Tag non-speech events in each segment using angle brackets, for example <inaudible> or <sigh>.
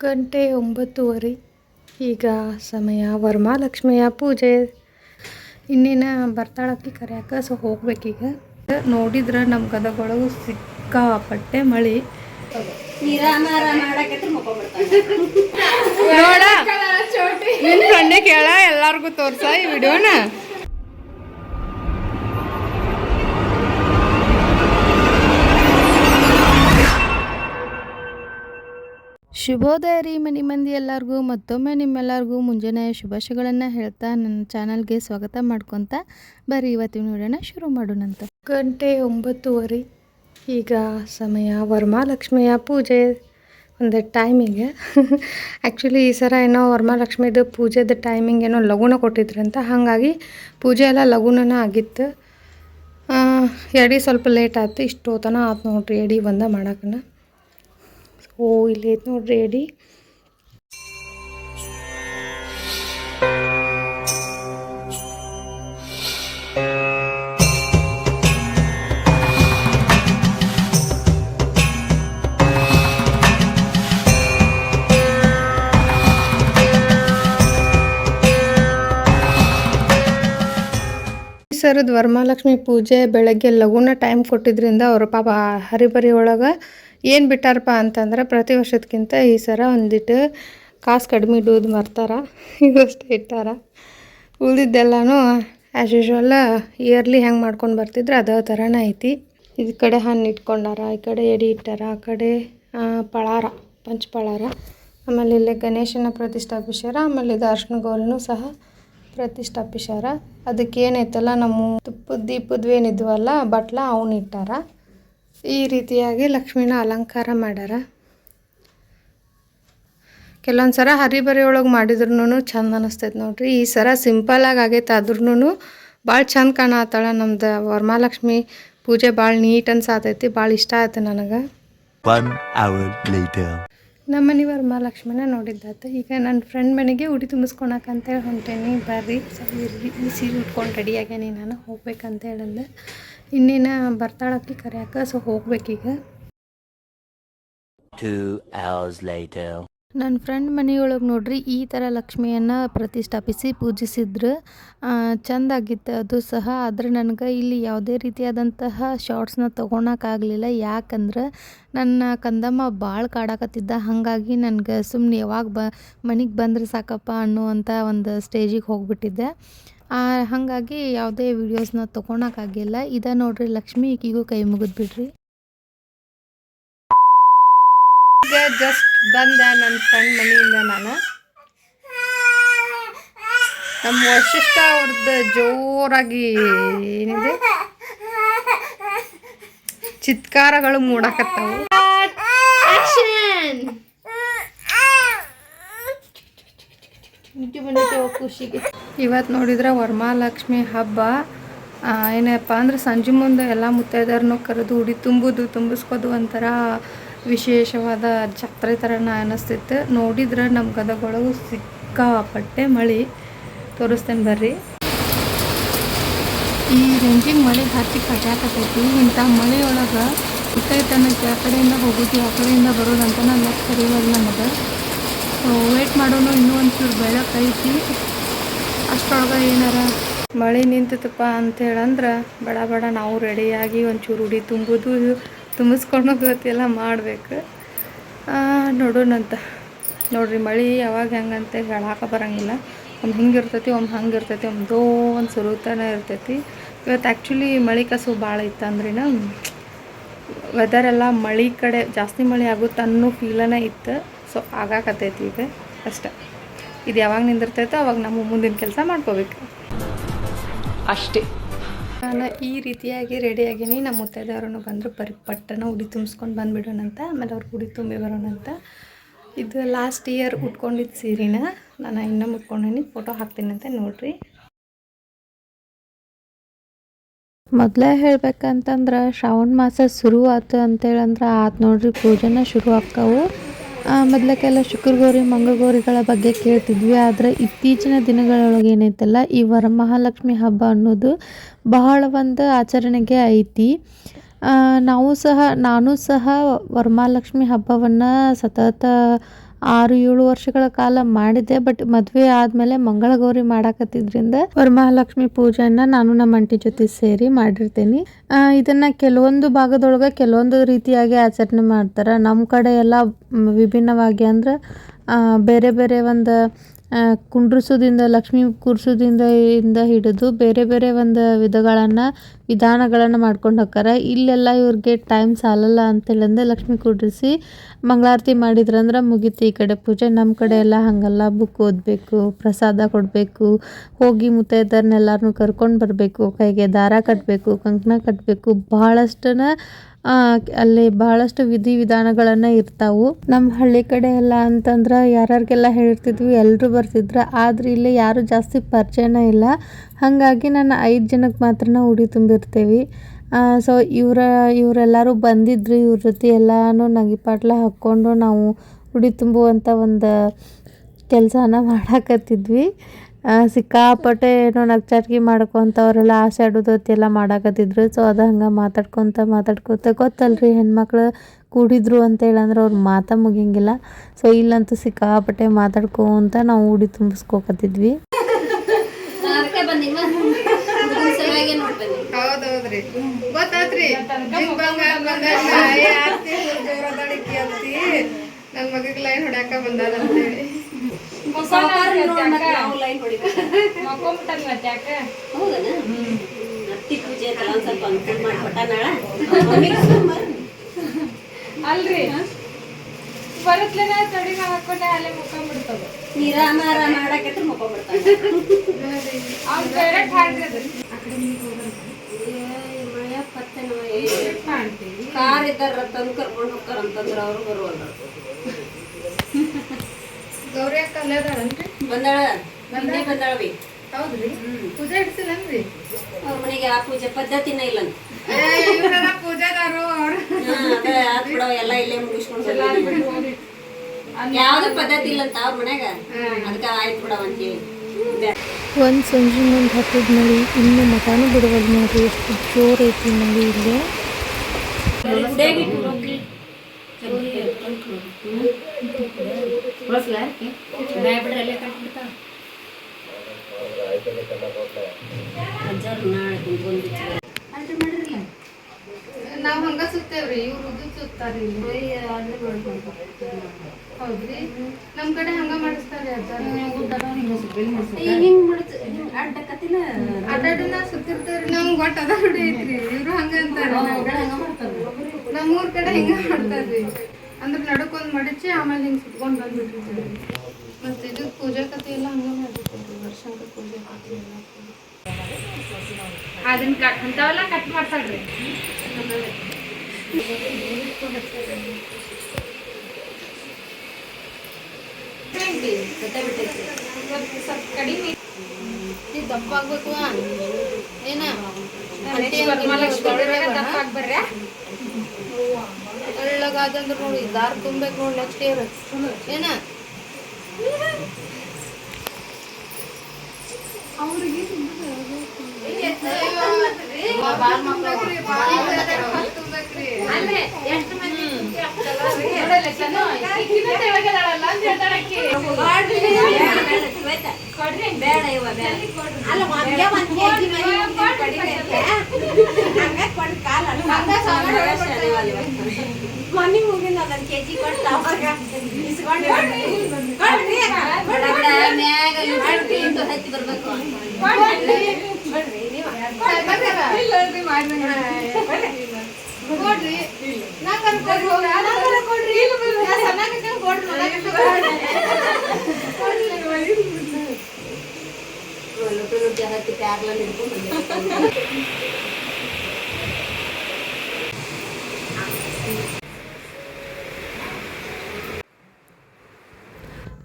ಗಂಟೆ ಒಂಬತ್ತುವರೆ. ಈಗ ಸಮಯ ವರಮಹಾಲಕ್ಷ್ಮಿಯ ಪೂಜೆ. ಇನ್ನೇನ ಬರ್ತಾಳಕ್ಕಿ ಕರ್ಯಾಕ ಸೊ ಹೋಗ್ಬೇಕೀಗ. ನೋಡಿದ್ರೆ ನಮ್ಮ ಗದಗೊಳಗು ಸಿಕ್ಕಾಪಟ್ಟೆ ಮಳಿ. ನೋಡ ನಿನ್ ಫ್ರೆಂಡೆ ಕೇಳ ಎಲ್ಲಾರ್ಗು ತೋರ್ಸ ಈ ವಿಡಿಯೋನ. ಶುಭೋದಯ ರೀ ಮನಿ ಮಂದಿ ಎಲ್ಲರಿಗೂ, ಮತ್ತೊಮ್ಮೆ ನಿಮ್ಮೆಲ್ಲರಿಗೂ ಮುಂಜಾನೆ ಶುಭಾಶಯಗಳನ್ನು ಹೇಳ್ತಾ ನನ್ನ ಚಾನಲ್ಗೆ ಸ್ವಾಗತ ಮಾಡ್ಕೊತ ಬರ್ರಿ. ಇವತ್ತಿನ ನೋಡೋಣ ಶುರು ಮಾಡೋಣಂತ. ಗಂಟೆ ಒಂಬತ್ತುವರೆ. ಈಗ ಸಮಯ ವರಮಹಾಲಕ್ಷ್ಮಿಯ ಪೂಜೆ ಒಂದು ಟೈಮಿಗೆ ಆ್ಯಕ್ಚುಲಿ ಈ ಸರ ಏನೋ ವರಮಹಾಲಕ್ಷ್ಮಿದು ಪೂಜೆದು ಟೈಮಿಂಗ್ ಏನೋ ಲಘುನ ಕೊಟ್ಟಿದ್ರಂತ. ಹಾಗಾಗಿ ಪೂಜೆ ಎಲ್ಲ ಲಘುನನ ಆಗಿತ್ತು. ಎಡಿ ಸ್ವಲ್ಪ ಲೇಟ್ ಆಯ್ತು. ಇಷ್ಟು ತನ ಆತು ನೋಡ್ರಿ. ಎಡಿ ಬಂದ ಮಾಡಕ್ಕನ ಓ, ಇಲ್ಲಿ ನೋಡ್ರಿ ಎಡಿ ಸರದ್ ವರಮಹಾಲಕ್ಷ್ಮಿ ಪೂಜೆ, ಬೆಳಗ್ಗೆ ಲಘುನ ಟೈಮ್ ಕೊಟ್ಟಿದ್ರಿಂದ ಅವರ ಪಾಪ ಹರಿಬರಿ ಒಳಗೆ ಏನು ಬಿಟ್ಟಾರಪ್ಪ ಅಂತಂದ್ರೆ ಪ್ರತಿ ವರ್ಷದಕ್ಕಿಂತ ಈ ಸರ ಒಂದಿಟ್ಟು ಕಾಸು ಕಡಿಮೆ ಇಡೋದು ಮರ್ತಾರ. <laughs> ಇವಷ್ಟೇ ಇಟ್ಟಾರ. ಉಳಿದಿದ್ದೆಲ್ಲನೂ ಆ್ಯಸ್ ಯೂಶ್ವಲ್ ಇಯರ್ಲಿ ಹೆಂಗೆ ಮಾಡ್ಕೊಂಡು ಬರ್ತಿದ್ರೆ ಅದೇ ಥರನೇ ಐತಿ. ಇದು ಕಡೆ ಹಣ್ಣು ಇಟ್ಕೊಂಡಾರ, ಈ ಕಡೆ ಎಡಿ ಇಟ್ಟಾರ, ಆ ಕಡೆ ಪಳಾರ ಪಂಚಪಳಾರ ಆಮೇಲೆ ಇಲ್ಲಿ ಗಣೇಶನ ಪ್ರತಿಷ್ಠಾಪಿಸ್ಯಾರ, ಆಮೇಲೆ ಇದು ಅರ್ಶನ ಗೌರಿನೂ ಸಹ ಪ್ರತಿಷ್ಠಾಪಿಸ್ಯಾರ. ಅದಕ್ಕೆ ಏನೈತಲ್ಲ ನಮ್ಮ ತುಪ್ಪದ ದೀಪದ್ವೇನಿದ್ವಲ್ಲ ಬಟ್ಲ ಅವನ್ನ ಇಟ್ಟಾರ. ಈ ರೀತಿಯಾಗಿ ಲಕ್ಷ್ಮಿನ ಅಲಂಕಾರ ಮಾಡ್ಯಾರ. ಕೆಲವೊಂದು ಸರ ಹರಿಬರಿ ಒಳಗೆ ಮಾಡಿದ್ರು ಚಂದ ಅನಿಸ್ತೈತೆ ನೋಡ್ರಿ. ಈ ಸರ ಸಿಂಪಲಾಗಿ ಆಗೈತೆ ಆದ್ರೂ ಭಾಳ ಚಂದ ಕಾಣತ್ತಾಳ ನಮ್ದು ವರಮಹಾಲಕ್ಷ್ಮಿ ಪೂಜೆ ಭಾಳ ನೀಟ್ ಅನ್ಸಾತೈತಿ ಭಾಳ ಇಷ್ಟ ಆಯ್ತು ನನಗೆ. One hour later. ನಮ್ಮ ಮನೆ ವರಮಹಾಲಕ್ಷ್ಮಿನ ನೋಡಿದ್ದಾತ. ಈಗ ನನ್ನ ಫ್ರೆಂಡ್ ಮನೆಗೆ ಉಡಿ ತುಂಬಿಸ್ಕೊಳಕಂತೇಳಿ ಹೊಂಟೇನಿ. ಬರ್ರಿ ಸರಿ ಇರ್ರಿ. ಈ ಸೀರೆ ಉಟ್ಕೊಂಡು ರೆಡಿ ಆಗ್ಯಾನಿ ನಾನು ಹೋಗ್ಬೇಕಂತ ಹೇಳಂದೆ. ಇನ್ನೇನ ಬರ್ತಾಳಕ್ಕೆ ಕರೆಯಾಕ? ಸೊ ಹೋಗ್ಬೇಕೀಗ. Two hours later. ನನ್ನ ಫ್ರೆಂಡ್ ಮನೆಯೊಳಗೆ ನೋಡ್ರಿ ಈ ಥರ ಲಕ್ಷ್ಮಿಯನ್ನು ಪ್ರತಿಷ್ಠಾಪಿಸಿ ಪೂಜಿಸಿದ್ರು. ಆಗಿತ್ತು ಅದು ಸಹ. ಆದರೆ ನನಗೆ ಇಲ್ಲಿ ಯಾವುದೇ ರೀತಿಯಾದಂತಹ ಶಾರ್ಟ್ಸ್ನ ತೊಗೊಳಕ್ಕಾಗಲಿಲ್ಲ ಯಾಕಂದ್ರೆ ನನ್ನ ಕಂದಮ್ಮ ಭಾಳ ಕಾಡಾಕತ್ತಿದ್ದ. ಹಾಗಾಗಿ ನನಗೆ ಸುಮ್ಮನೆ ಯಾವಾಗ ಬ ಮನೆಗೆ ಬಂದ್ರೆ ಸಾಕಪ್ಪ ಅನ್ನುವಂಥ ಒಂದು ಸ್ಟೇಜಿಗೆ ಹೋಗಿಬಿಟ್ಟಿದ್ದೆ. ಹಾಗಾಗಿ ಯಾವುದೇ ವೀಡಿಯೋಸ್ನ ತೊಗೊಳಕ್ಕಾಗಿಲ್ಲ. ಇದ ನೋಡ್ರಿ ಲಕ್ಷ್ಮಿ ಈಕಿಗೂ ಕೈ ಮುಗಿದ್ ಬಿಡ್ರಿ. ಈಗ ಜಸ್ಟ್ ಬಂದ ನನ್ನ ಫ್ರೆಂಡ್ ಮನೆಯಿಂದ ನಾನು. ನಮ್ಮ ವಶಿಷ್ಠ ಅವ್ರದ್ದು ಜೋರಾಗಿ ಏನಿದೆ? ಚಿತ್ಕಾರಗಳು ಮೂಡಾಕತ್ತವು. ಖುಷಿಗೆ. ಇವತ್ತು ನೋಡಿದ್ರೆ ವರಮಹಾಲಕ್ಷ್ಮಿ ಹಬ್ಬ. ಏನಪ್ಪ ಅಂದ್ರೆ ಸಂಜೆ ಮುಂದೆ ಎಲ್ಲ ಮುತ್ತೈದೆಯರನ್ನು ಕರೆದು ಉಡಿ ತುಂಬುದು, ತುಂಬಿಸ್ಕೋದು ಒಂಥರ ವಿಶೇಷವಾದ ಜಾತ್ರೆ ಥರನ ಅನ್ನಿಸ್ತಿತ್ತು ನೋಡಿದ್ರೆ ನಮ್ಮ ಗದಗೊಳಗು ಸಿಕ್ಕಾಪಟ್ಟೆ ಮಳೆ. ತೋರಿಸ್ತೇನೆ ಬರ್ರಿ. ಈ ರೇಂಜಿಂಗ್ ಮಳೆ ಹತ್ತಿ ಕಟ್ಟಾಕತೈತಿ ಇಂಥ ಮಳೆಯೊಳಗೆ ಮುತ್ತೈತನಕ್ಕೆ ಆ ಕಡೆಯಿಂದ ಹೋಗೋದು, ಆ ಕಡೆಯಿಂದ ಬರೋದಂತ ನನ್ನ ಕರೆಯುವಲ್ಲ ನಮಗೆ ಸೊ ವೇಟ್ ಮಾಡೋನು ಇನ್ನೂ ಒಂಚೂರು ಬೆಳಕೈತಿ ಅಷ್ಟರೊಳಗೆ ಏನಾರ ಮಳೆ ನಿಂತತಪ್ಪ ಅಂತ ಹೇಳಂದ್ರೆ ಬಡ ಬಡ ನಾವು ರೆಡಿಯಾಗಿ ಒಂಚೂರು ಉಡಿ ತುಂಬುದು ತುಂಬಿಸ್ಕೊಂಡು ಗೊತ್ತೆಲ್ಲ ಮಾಡಬೇಕು. ನೋಡೋಣಂತ ನೋಡ್ರಿ ಮಳೆ ಯಾವಾಗ ಹೆಂಗಂತ ಹೇಳಾಕ ಬರಂಗಿಲ್ಲ. ಒಮ್ಮೆ ಹಿಂಗೆ ಇರ್ತೈತಿ, ಒಮ್ಮೆ ಹಂಗೆ ಇರ್ತೈತಿ, ಒಮ್ಮೆ ದೋ ಒಂದು ಸುರುತನ ಇರ್ತೈತಿ. ಇವತ್ತು ಆ್ಯಕ್ಚುಲಿ ಮಳೆ ಕಸು ಭಾಳ ಇತ್ತು ವೆದರೆಲ್ಲ ಮಳೆ ಕಡೆ ಜಾಸ್ತಿ ಮಳೆ ಆಗುತ್ತೆ ಅನ್ನೋ ಫೀಲನೇ ಇತ್ತು. ಸೊ ಆಗಾಕತ್ತೈತಿ ಈಗ ಅಷ್ಟೆ. ಇದು ಯಾವಾಗ ನಿಂದಿರ್ತೈತೋ ಅವಾಗ ನಮ್ಮ ಮುಂದಿನ ಕೆಲಸ ಮಾಡ್ಕೋಬೇಕು. ಅಷ್ಟೇ. ನಾನು ಈ ರೀತಿಯಾಗಿ ರೆಡಿಯಾಗಿನಿ ನಮ್ಮ ಮುತ್ತೈದೆಯವ್ರನ್ನು ಬಂದರು ಬರಿ ಪಟ್ಟನ ಉಡಿ ತುಂಬಿಸ್ಕೊಂಡು ಬಂದುಬಿಡೋಣಂತ ಆಮೇಲೆ ಅವ್ರಿಗೆ ಉಡಿ ತುಂಬಿ ಬರೋಣಂತ. ಇದು ಲಾಸ್ಟ್ ಇಯರ್ ಉಟ್ಕೊಂಡಿದ್ದು ಸೀರೆನ ನಾನು ಇನ್ನೂ ಉಟ್ಕೊಂಡೀನಿ ಫೋಟೋ ಹಾಕ್ತೀನಂತ ನೋಡ್ರಿ. ಮೊದಲೇ ಹೇಳ್ಬೇಕಂತಂದ್ರೆ ಶ್ರಾವಣ ಮಾಸ ಶುರು ಆಯ್ತು ಅಂತೇಳಂದ್ರೆ ಆತು ನೋಡ್ರಿ ಪೂಜೆನ ಶುರು ಆಕ್ಕವು ಮೊದಲಕ್ಕೆಲ್ಲ ಶುಕ್ರಗೌರಿ, ಮಂಗಳಗೌರಿಗಳ ಬಗ್ಗೆ ಕೇಳ್ತಿದ್ವಿ, ಆದರೆ ಇತ್ತೀಚಿನ ದಿನಗಳೊಳಗೆ ಏನೈತಲ್ಲ, ಈ ವರಮಹಾಲಕ್ಷ್ಮಿ ಹಬ್ಬ ಅನ್ನೋದು ಬಹಳ ಒಂದು ಆಚರಣೆಗೆ ಐತಿ. ನಾವು ಸಹ, ನಾನು ಸಹ ವರಮಹಾಲಕ್ಷ್ಮಿ ಹಬ್ಬವನ್ನು ಸತತ ಆರು, ಏಳು ವರ್ಷಗಳ ಕಾಲ ಮಾಡಿದ್ದೆ ಬಟ್ ಮದುವೆ ಆದಮೇಲೆ ಮಂಗಳಗೌರಿ ಮಾಡಾಕತ್ತಿದ್ರಿಂದ ವರಮಹಾಲಕ್ಷ್ಮಿ ಪೂಜೆನ ನಾನು ನಮ್ಮ ಅಂಟಿ ಜೊತೆ ಸೇರಿ ಮಾಡಿರ್ತೀನಿ. ಇದನ್ನ ಕೆಲವೊಂದು ಭಾಗದೊಳಗೆ ಕೆಲವೊಂದು ರೀತಿಯಾಗಿ ಆಚರಣೆ ಮಾಡ್ತಾರೆ. ನಮ್ಮ ಕಡೆ ಎಲ್ಲ ವಿಭಿನ್ನವಾಗಿ ಅಂದ್ರೆ ಬೇರೆ ಬೇರೆ ಒಂದು ಕುಂಡ್ರಿಸೋದಿಂದ, ಲಕ್ಷ್ಮಿ ಕೂರ್ಸೋದ್ರಿಂದ ಇಂದ ಹಿಡಿದು ಬೇರೆ ಬೇರೆ ಒಂದು ವಿಧಗಳನ್ನು ವಿಧಾನಗಳನ್ನು ಮಾಡ್ಕೊಂಡು ಹೋಕ್ಕಾರ. ಇಲ್ಲೆಲ್ಲ ಇವ್ರಿಗೆ ಟೈಮ್ ಸಾಲಲ್ಲ ಅಂತೇಳಂದ್ರೆ ಲಕ್ಷ್ಮಿ ಕೂಡಿಸಿ ಮಂಗಳಾರತಿ ಮಾಡಿದ್ರಂದ್ರೆ ಮುಗೀತು ಈ ಕಡೆ ಪೂಜೆ. ನಮ್ಮ ಕಡೆ ಎಲ್ಲ ಹಾಗಲ್ಲ. ಬುಕ್ ಓದಬೇಕು, ಪ್ರಸಾದ ಕೊಡಬೇಕು, ಹೋಗಿ ಮುತ್ತೈದೆಯರ್ನೆಲ್ಲರನ್ನೂ ಕರ್ಕೊಂಡು ಬರಬೇಕು, ಕೈಗೆ ದಾರ ಕಟ್ಟಬೇಕು ಕಂಕಣ ಕಟ್ಟಬೇಕು ಭಾಳಷ್ಟನ್ನ ಅಲ್ಲಿ ಬಹಳಷ್ಟು ವಿಧಿ ವಿಧಾನಗಳನ್ನು ಇರ್ತಾವು. ನಮ್ಮ ಹಳ್ಳಿ ಕಡೆ ಎಲ್ಲ ಅಂತಂದ್ರೆ ಯಾರ್ಯಾರಿಗೆಲ್ಲ ಹೇಳ್ತಿದ್ವಿ ಎಲ್ಲರೂ ಬರ್ತಿದ್ರು. ಆದ್ರೆ ಇಲ್ಲಿ ಯಾರು ಜಾಸ್ತಿ ಪರಿಚಯನೇ ಇಲ್ಲ. ಹಾಗಾಗಿ ನಾನು ಐದು ಜನಕ್ಕೆ ಮಾತ್ರ ಉಡಿ ತುಂಬಿರ್ತೀವಿ ಸೊ ಇವರ, ಇವರೆಲ್ಲರೂ ಬಂದಿದ್ರು ಇವ್ರ ಜೊತೆ ಎಲ್ಲಾನು ನಗಿಪಾಟ್ಲ ಹಾಕ್ಕೊಂಡು ನಾವು ಉಡಿ ತುಂಬುವಂಥ ಒಂದು ಕೆಲಸನ <laughs> ಮಾಡಾಕತ್ತಿದ್ವಿ. ಸಿಕ್ಕಾಪಟ್ಟೆ ಏನೋ ನಗ್ಚಾಟ್ಗಿ ಮಾಡ್ಕೊತವ್ರೆಲ್ಲ ಆಸೆ ಆಡೋದು ಎಲ್ಲ ಮಾಡಾಕತ್ತಿದ್ರು. ಸೊ ಅದು ಹಂಗೆ ಮಾತಾಡ್ಕೊತ ಮಾತಾಡ್ಕೊತ ಗೊತ್ತಲ್ರಿ ಹೆಣ್ಮಕ್ಳು ಕೂಡಿದ್ರು ಅಂತ ಹೇಳಂದ್ರೆ ಅವ್ರ ಮಾತಾ ಮುಗಿಯಂಗಿಲ್ಲ. ಸೊ ಇಲ್ಲಂತೂ ಸಿಕ್ಕಾಪಟ್ಟೆ ಮಾತಾಡ್ಕೊಂತ ನಾವು ಉಡಿ ತುಂಬಿಸ್ಕೊಕತ್ತಿದ್ವಿ. ಗೊತ್ತಾತ್ರಿ? ಜಿಗ್ ಬಂಗಾರ ಬಂಗಾರ ಏ ಆರ್ತಿ ಜೋರದಾಳಿಕಿ ಅಂತಿ. ನನ್ ಮಗಗ್ ಲೈನ್ ಹೊಡ್ಯಾಕ ಬಂದಾರ ಅಂತೇಳಿ ಅಲ್ರಿ? ಬರುತ್ತಲೇನ ತಡಿ ಹಾಕೊಂಡೆ ಅಲ್ಲೇ ಮುಖಂಡ್ಬಿಡ್ತದ ನಿರಾಮಾರ ಮಾಡಾಕತ್ರ ಮುಕ್ಕೊಂಡ್ಬಿಡ್ತಾನೆ ಅವ್ನು ಡೈರೆಕ್ಟ್ ಹಾಡ್ರಿ ಕಾರ್ ಇದ್ದಾರ ತಂದು ಕರ್ಕೊಂಡು ಹೋಗ್ತಾರ ಅಂತಂದ್ರ ಅವರು ಬರುವಲ್ಲ ಗೌರಿ ಅಕ್ಕ ಅಲ್ಲೇ ಬಂದಾಳ? ನಿನ್ನೆ ಬಂದಾಳ ಬಿ ಹೌದ್ರಿ? ಪೂಜೆ ಇಡ್ಸಿಲ್ಲನ್ರಿ ಅವ್ರ ಮನೆಗೆ ಆ ಪೂಜೆ ಪದ್ಧತಿನ ಇಲ್ಲ ಪೂಜೆದಾರು ಅವ್ರು. ಎಲ್ಲ ಇಲ್ಲೇ ಮುಗಿಸ್ಕೊಂಡು ಯಾವ್ದು ಪದ್ಧತಿ ಇಲ್ಲ ಅಂತ ಅವ್ರ ಮನ್ಯಾಗ? ಅದಕ್ಕೆ ಆಯ್ತು ಬಿಡವ ಅಂತೇಳಿ ಒಂದು ಸಂಜೆ ಮುಂದೆ ಹತ್ತಿದ ನೋಡಿ ಇನ್ನು ಮಠಾನು ಬಿಡವಲ್ ನೋಡ್ರಿ ಎಷ್ಟು ಜೋರ್ ಐತಿ ನೋಡಿ ಇಲ್ಲಿ. ನಾವ್ ಹಂಗ ಸುತ್ತೇವ್ರಿ ಇವ್ರು ಉದ್ದ ಸುತ್ತಾರಿ ಹೌದ್ರಿ ನಮ್ ಕಡೆ ಹಂಗ ಮಾಡಿಸ್ತಾರಿ ಅಜ್ಜಾರ ಹಿಂಗ್ ಮಾಡುತ್ತ ಹಿಂಗ್ ಅಡ್ಡಕತ್ತಿಲ್ಲ ಅಡ್ಡಾಡನ ಸುತ್ತಿರ್ತೇವ್ರಿ. ನಮ್ಗ್ ಒಟ್ಟ ಅದ ರೂಢಿ ಐತ್ರಿ. ಇವ್ರು ಹಂಗ ಅಂತಾರ. ನಮ್ಮೂರ್ ಕಡೆ ಹಿಂಗ ಮಾಡ್ತಾರ್ರಿ. ಅಂದ್ರೆ ನಡಕ್ ಒಂದ್ ಮಡಚಿ ಆಮೇಲೆ ಹಿಂಗ್ ಸುತ್ಕೊಂಡ್ ಬಂದ್ಬಿಟ್ಟಿರ್ತೀವಿ ಮತ್ತೆ ಇದು ಪೂಜೆ ಕಥೆ ಎಲ್ಲ ಹಂಗ ಮಾಡಿರ್ತೀವಿ ವರ್ಷಂಕ ಪೂಜೆ ಕಥೆ ಎಲ್ಲ ಅದನ್ನ ಕಟ್ ಅಂಥವೆಲ್ಲ ಕಟ್ ಮಾಡ್ತಾಳ್ರಿ ಸ್ವಲ್ಪ ಕಡಿಮೆ ದಪ್ಪ ಆಗ್ಬೇಕು ಏನ ಒಳ್ಳಗಾದಂದ್ರ ನೋಡಿ ದಾರ ತುಂಬೇಕು ನೋಡಿ ನೆಕ್ಸ್ಟ್ ಇಯರ್ ಏನ ಅಂದ್ರೆ ಎಷ್ಟು ಮಂದಿ ಮನೆ ಮುಗಿನ ಒಂದ್ ಕೆಜಿ ಕೊಟ್ಟು ಅವಾಗ ಹತ್ತಿ ಬರ್ಬೇಕು ಕೊಡ್ರಿ ಹತ್ತಿ ಪ್ಯಾಗ್ಲ ಹಿಡ್ಕೊಂಡು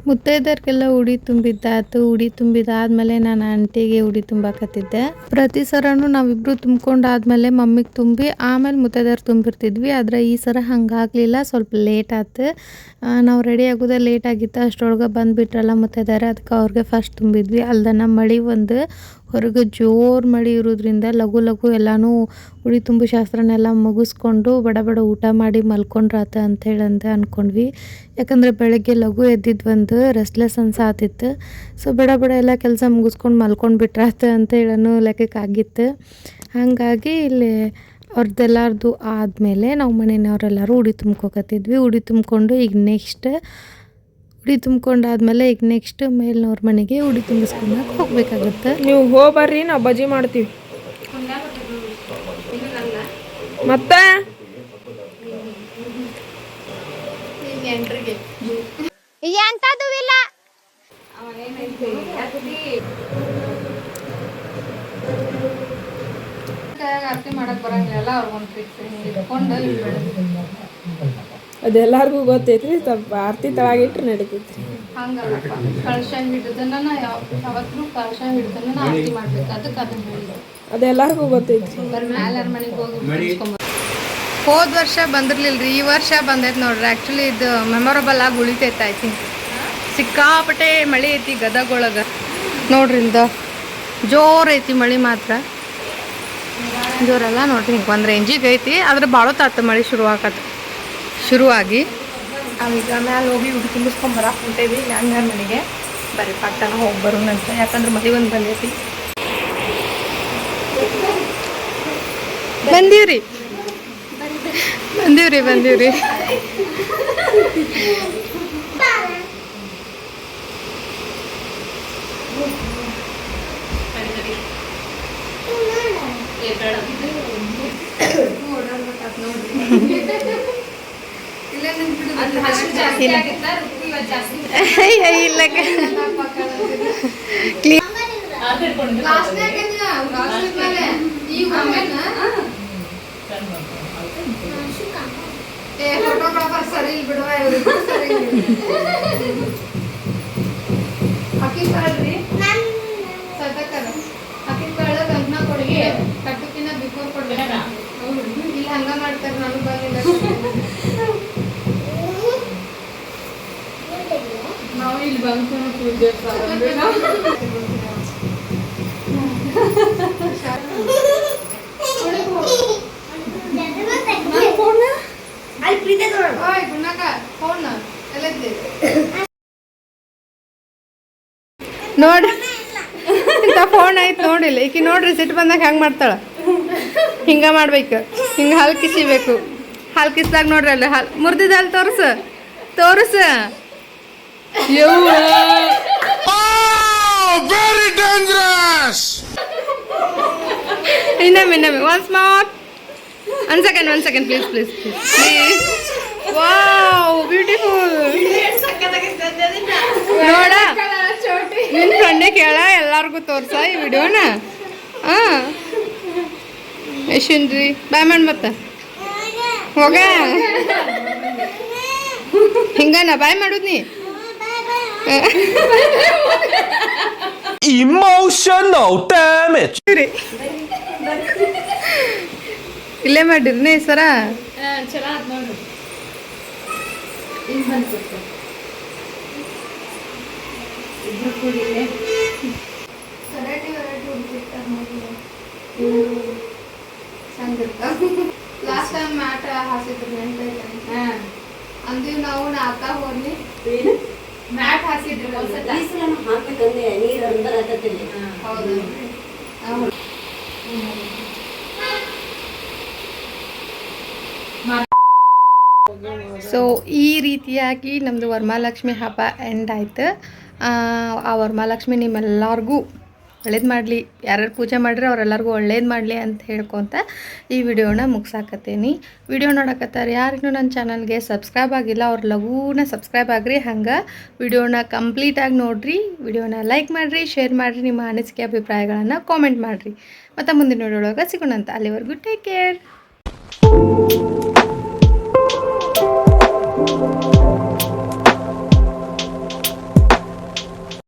ಮುತ್ತೈದರಿಗೆಲ್ಲ ಉಡಿ ತುಂಬಿದ್ದಾಯ್ತು ಉಡಿ ತುಂಬಿದಾದ್ಮೇಲೆ ನಾನು ಆಂಟಿಗೆ ಉಡಿ ತುಂಬಾಕತ್ತಿದ್ದೆ ಪ್ರತಿ ಸರನು ನಾವಿಬ್ರು ತುಂಬ್ಕೊಂಡಾದ್ಮೇಲೆ ಮಮ್ಮಿಗೆ ತುಂಬಿ, ಆಮೇಲೆ ಮುತ್ತೈದರ್ ತುಂಬಿರ್ತಿದ್ವಿ. ಆದರೆ ಈ ಸರ ಹಂಗಾಗ್ಲಿಲ್ಲ, ಸ್ವಲ್ಪ ಲೇಟ್ ಆಯ್ತು ನಾವು ರೆಡಿ ಆಗೋದೇ ಲೇಟ್ ಆಗಿತ್ತು. ಅಷ್ಟರೊಳಗೆ ಬಂದುಬಿಟ್ರಲ್ಲ ಮುತ್ತೈದಾರ ಅದಕ್ಕೆ ಅವ್ರಿಗೆ ಫಸ್ಟ್ ತುಂಬಿದ್ವಿ. ಅಲ್ದನ ಮಳಿ ಒಂದು ಹೊರಗೆ ಜೋರು ಮಳೆ ಇರೋದ್ರಿಂದ ಲಘು ಲಘು ಎಲ್ಲನೂ ಉಡಿ ತುಂಬು ಶಾಸ್ತ್ರನೆಲ್ಲ ಮುಗಿಸ್ಕೊಂಡು ಬಡ ಬಡ ಊಟ ಮಾಡಿ ಮಲ್ಕೊಂಡ್ರಾತ ಅಂತ ಅಂದ್ಕೊಂಡ್ವಿ ಯಾಕಂದರೆ ಬೆಳಗ್ಗೆ ಲಘು ಎದ್ದಿದ್ದು ಒಂದು ರೆಸ್ಟ್ಲೆಸ್ ಅನ್ಸಾತಿತ್ತು. ಸೊ ಬಡ ಬಡ ಎಲ್ಲ ಕೆಲಸ ಮುಗಿಸ್ಕೊಂಡು ಮಲ್ಕೊಂಡು ಬಿಟ್ರಾತ ಅಂತೇಳನು ಲೆಕ್ಕಕ್ಕೆ ಆಗಿತ್ತು ಹಾಗಾಗಿ ಇಲ್ಲಿ ಅವ್ರದ್ದೆಲ್ಲಾರ್ದು ಆದಮೇಲೆ ನಾವು ಮನೆಯವರೆಲ್ಲರೂ ಉಡಿ ತುಂಬ್ಕೊಕತ್ತಿದ್ವಿ. ಉಡಿ ತುಂಬಿಕೊಂಡು ಈಗ ನೆಕ್ಸ್ಟ್ ಉಡಿ ತುಂಬ್ಕೊಂಡಾದ್ಮೇಲೆ ಈಗ ನೆಕ್ಸ್ಟ್ ಮೇಲ್ನವ್ರ ಮನೆಗೆ ಉಡಿ ತುಂಬಿಸ್ಕೊಂಡಾಗ ಹೋಗ್ಬೇಕಾಗುತ್ತೆ. ನೀವು ಹೋಗ್ಬರ್ರಿ ನಾವು ಬಜಿ ಮಾಡ್ತೀವಿ. ಮತ್ತೆ? ಎಂತದು ಇಲ್ಲ. ಆರತಿ ಮಾಡಕ್ ಬರಂಗಿಲ್ಲ ಅವ್ರಿಗೊಂದು ಟ್ರಿಕ್ಸ್ ಹಿಂಗೆ ಇಟ್ಕೊಂಡು ಅದೆಲ್ಲರಿಗೂ ಗೊತ್ತೈತ್ರಿ ಸ್ವಲ್ಪ ಆರತಿ ತಳಗಿಟ್ರೆ ನಡೀತೈತ್ರಿ. ಹಂಗಲ್ಲಪ್ಪ. ಕಳಶ ಹಿಡಿದನ್ನ ಯಾವ ಯಾವತ್ತೂ ಕಳಶ ಹಿಡಿದನ್ನ ಆರತಿ ಮಾಡ್ಬೇಕು. ಅದಕ್ಕೆ ಅದನ್ನ ಹೇಳಿದ್ರು ಅದೆಲ್ಲರಿಗೂ ಗೊತ್ತೈತ್ರಿ. ಮ್ಯಾಲರ್ ಮನೆಗೆ ಹೋಗಿ ಹೋದ ವರ್ಷ ಬಂದಿರ್ಲಿಲ್ರಿ ಈ ವರ್ಷ ಬಂದೈತೆ ನೋಡ್ರಿ. ಆ್ಯಕ್ಚುಲಿ ಇದು ಮೆಮೊರಬಲ್ ಆಗಿ ಉಳಿತೈತೆ ಐ ಥಿಂಕ್ ಸಿಕ್ಕಾಪಟ್ಟೆ ಮಳೆ ಐತಿ ಗದಗೊಳಗೆ. ನೋಡ್ರಿ ಇಂದ. ಜೋರ್ ಐತಿ ಮಳೆ ಮಾತ್ರ. ಜೋರಲ್ಲ ನೋಡ್ರಿ ಹಿಂಗೆ ಒಂದು ರೇಂಜಿಗೆ ಐತಿ. ಆದ್ರೆ ಭಾಳ ತಾತ ಮಳೆ ಶುರು ಆಗತ್ತೆ ಶುರುವಾಗಿ? ನಾವೀಗ ಮ್ಯಾಲೆ ಹೋಗಿ ಉಡಿ ತುಂಬಿಸ್ಕೊಂಡು ಬರಕ್ಕೆ ಹೊಂಟೇವಿ ನ್ಯಾನ್ಯಾರ ಮನೆಗೆ ಬರೀ ಪಟ್ಟಣ ಹೋಗಿ ಬರೋಣಂತ ಯಾಕಂದ್ರೆ ಮದುವೆ ಒಂದು ಬಂದೈತಿ. ಬಂದೀವ್ರಿ? ಬಂದೀವ್ರಿ ಬಂದೀವ್ರಿ. ಇಲ್ಲ ಸರಿ ಬಿಡುವ ಅಕ್ಕಿ ಕಾಳ್ರಿ ಸದಕರ ಅಕ್ಕಿ ಕಾಳ ಗಂಧನ ಕೊಡಿ ಕಟ್ಟಕಿನ ಬಿಕ್ಕೋ ಕೊಡ್ಬೇಕ ಇಲ್ಲ ಹಂಗ ಮಾಡ್ತಾರೆ ನಾನು ಬಂದಿಲ್ಲ ನಾವು ಇಲ್ಲಿ ಬಂದ್ಕೊಂಡು ಪೂಜೆ ನೋಡಿ. ಇಂಥ ಫೋನ್ ಆಯ್ತು ನೋಡಿಲ್ಲ. ಈಕಿ ನೋಡ್ರಿ ಸಿಟ್ಟು ಬಂದಾಗ ಹೆಂಗೆ ಮಾಡ್ತಾಳೆ? ಹಿಂಗ ಮಾಡ್ಬೇಕು. ಹಿಂಗೆ ಹಾಲು ಕಿಸಿಬೇಕು. ಹಾಲು ಕಿಸ್ದಾಗ ನೋಡ್ರಿ ಅಲ್ಲಿ ಹಾಲು ಮುರಿದಿದ್ದ ಅಲ್ಲಿ ತೋರ್ಸು. ತೋರ್ಸು ಡೇಂಜರಸ್ ಇನ್ನೊಮ್ಮೆ ಇನ್ನೊಮ್ಮೆ. Once more one second one second please please please wow beautiful ನೋಡ ನಿನ್ನ ಫ್ರೆಂಡೇ ಕೇಳ ಎಲ್ಲಾರ್ಗೂ ತೋರ್ಸ ಈ ವಿಡಿಯೋನ. ಹಾಂ. ಯಶನ್ರಿ ಬಾಯ್ ಮಾಡಿ ಮತ್ತೆ. ಹೋಗ. ಹಿಂಗನ ಬಾಯ್ ಮಾಡುದ್ ನೀ. Emotional damage. ರೀ ಇಲ್ಲೇ ಮಾಡಿರ್ನಿ ಸರ. ಲಾಸ್ಟ್ ಟೈಮ್ ಮ್ಯಾಟ್ ಹಾಸಿದ್ರು ನೆನ್ಪೈತೆ ಅಂದಿವ್ ನಾವು ಅಕ್ಕ ಹೋಗ್ಲಿ ಮ್ಯಾಟ್ ಹಾಸಿದ್ರು ಹೌದು. ಸೊ ಈ ರೀತಿಯಾಗಿ ನಮ್ಮದು ವರಮಹಾಲಕ್ಷ್ಮಿ ಹಬ್ಬ ಎಂಡ್ ಆಯ್ತು. ಆ, ಆ ವರಮಹಾಲಕ್ಷ್ಮಿ ನಿಮ್ಮೆಲ್ಲರಿಗೂ ಒಳ್ಳೇದು ಮಾಡಲಿ. ಯಾರ್ಯಾರು ಪೂಜೆ ಮಾಡಿರಿ ಅವರೆಲ್ಲರಿಗೂ ಒಳ್ಳೇದು ಮಾಡಲಿ ಅಂತ ಹೇಳ್ಕೊತ ಈ ವಿಡಿಯೋನ ಮುಗ್ಸಾಕತ್ತೀನಿ. ವಿಡಿಯೋ ನೋಡಕತ್ತಾರೆ ಯಾರಿಗೂ ನನ್ನ ಚಾನಲ್ಗೆ ಸಬ್ಸ್ಕ್ರೈಬ್ ಆಗಿಲ್ಲ ಅವ್ರ ಲಘೂನ ಸಬ್ಸ್ಕ್ರೈಬ್ ಆಗ್ರಿ. ಹಂಗೆ ವಿಡಿಯೋನ ಕಂಪ್ಲೀಟಾಗಿ ನೋಡಿರಿ. ವಿಡಿಯೋನ ಲೈಕ್ ಮಾಡಿರಿ, ಶೇರ್ ಮಾಡಿರಿ, ನಿಮ್ಮ ಅನಿಸಿಕೆ ಅಭಿಪ್ರಾಯಗಳನ್ನು ಕಾಮೆಂಟ್ ಮಾಡಿರಿ. ಮತ್ತು ಮುಂದಿನ ವಿಡಿಯೋ ಒಳಗೆ ಸಿಗೋಣಂತ. ಅಲ್ಲಿವರೆಗೂ ಟೇಕ್ ಕೇರ್.